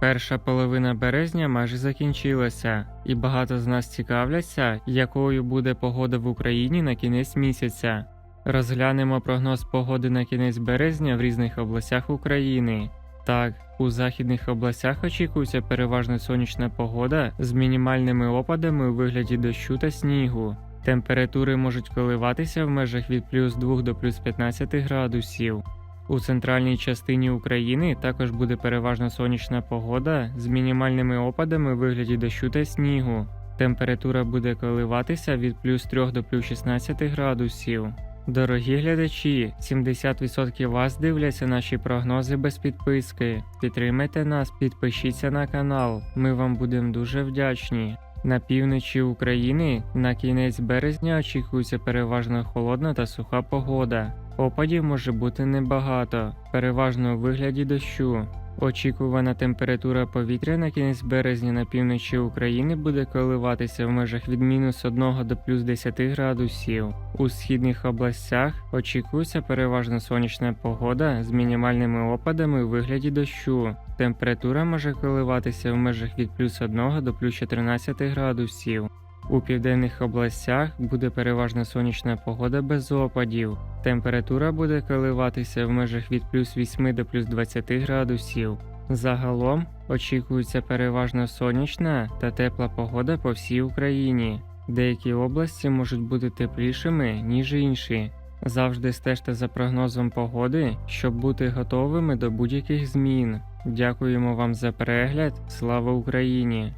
Перша половина березня майже закінчилася, і багато з нас цікавляться, якою буде погода в Україні на кінець місяця. Розглянемо прогноз погоди на кінець березня в різних областях України. Так, у західних областях очікується переважно сонячна погода з мінімальними опадами у вигляді дощу та снігу. Температури можуть коливатися в межах від плюс 2 до плюс 15 градусів. У центральній частині України також буде переважно сонячна погода з мінімальними опадами у вигляді дощу та снігу. Температура буде коливатися від плюс 3 до плюс 16 градусів. Дорогі глядачі, 70% вас дивляться наші прогнози без підписки. Підтримайте нас, підпишіться на канал. Ми вам будемо дуже вдячні. На півночі України на кінець березня очікується переважно холодна та суха погода. Опадів може бути небагато, переважно у вигляді дощу. Очікувана температура повітря на кінець березня на півночі України буде коливатися в межах від мінус 1 до плюс 10 градусів. У східних областях очікується переважно сонячна погода з мінімальними опадами у вигляді дощу. Температура може коливатися в межах від плюс 1 до плюс 14 градусів. У південних областях буде переважно сонячна погода без опадів. Температура буде коливатися в межах від плюс 8 до плюс 20 градусів. Загалом очікується переважно сонячна та тепла погода по всій Україні. Деякі області можуть бути теплішими, ніж інші. Завжди стежте за прогнозом погоди, щоб бути готовими до будь-яких змін. Дякуємо вам за перегляд. Слава Україні!